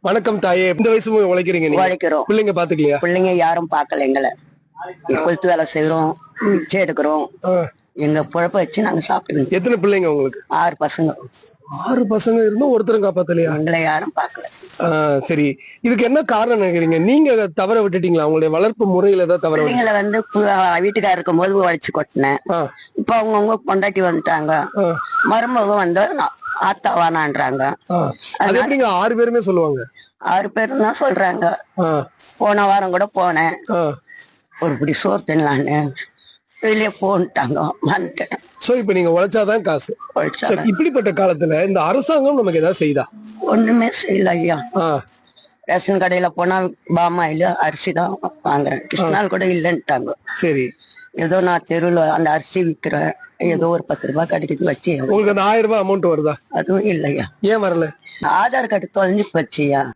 வணக்கம் தாயே. இந்த வயசு உழைக்கிறீங்க உழைக்கிறோம். பிள்ளைங்க பாத்துக்கலையா? பிள்ளைங்க யாரும் பார்க்கல எங்களை. கொளுத்து வேலை செய்யறோம் பிச்சை எடுக்கிறோம். எங்க பொழப்ப வச்சு நாங்க சாப்பிடுவோம் எத்தனை பிள்ளைங்க உங்களுக்கு? ஆறு பசங்க. ஆறு பசங்க இருந்தும் ஒருத்தரும் காப்பாத்தலையா? எங்களை யாரும் பார்க்கல ஆ, சரி. இதுக்கு என்ன காரணம் நினைக்கிறீங்க? நீங்க தவற விட்டுட்டீங்களா? உங்களுடைய வளர்ப்பு முறையில ஏதாவது தவற பிள்ளைங்களை வந்து வீட்டுக்கார இருக்கும்போது உழைச்சு கொட்டினேன். இப்ப அவங்கவுங்க பொண்டாட்டி வந்துட்டாங்க. ஆ, மருமக வந்து ஆத்தா வானான்றாங்க ஆ. அது எப்படிங்க? ஆறு பேருமே சொல்லுவாங்க. ஆறு பேர் தான் சொல்றாங்க. போன வாரம் கூட போனேன். ஒரு பிடி சோறு தின்னலான்னு வெளியே போன்ட்டாங்க. வந்துட்டேன். சோ இப்ப நீங்க உழைச்சாதான் காசு. இப்படிப்பட்ட காலத்துல இந்த அரசாங்கம் நமக்கு ஏதாவது செய்தா? ஒண்ணுமே செய்யல ஐயா. ரேஷன் கடையில போனா பாமாயில் அரிசி தான் வாங்குறேன். கிருஷ்ணால் கூட இல்லைன்ட்டாங்க. சரி. ஏதோ நான் தெருவில் அந்த அரிசி விற்கிறேன் ஏதோ ஒரு பத்து ரூபாய் கிடைக்குது வச்சு உங்களுக்கு அந்த ஆயிரம் ரூபாய் அமௌண்ட் வருதா? அதுவும் இல்லையா? ஏன் வரல? ஆதார் கார்டு தொலைஞ்சு போச்சுயா?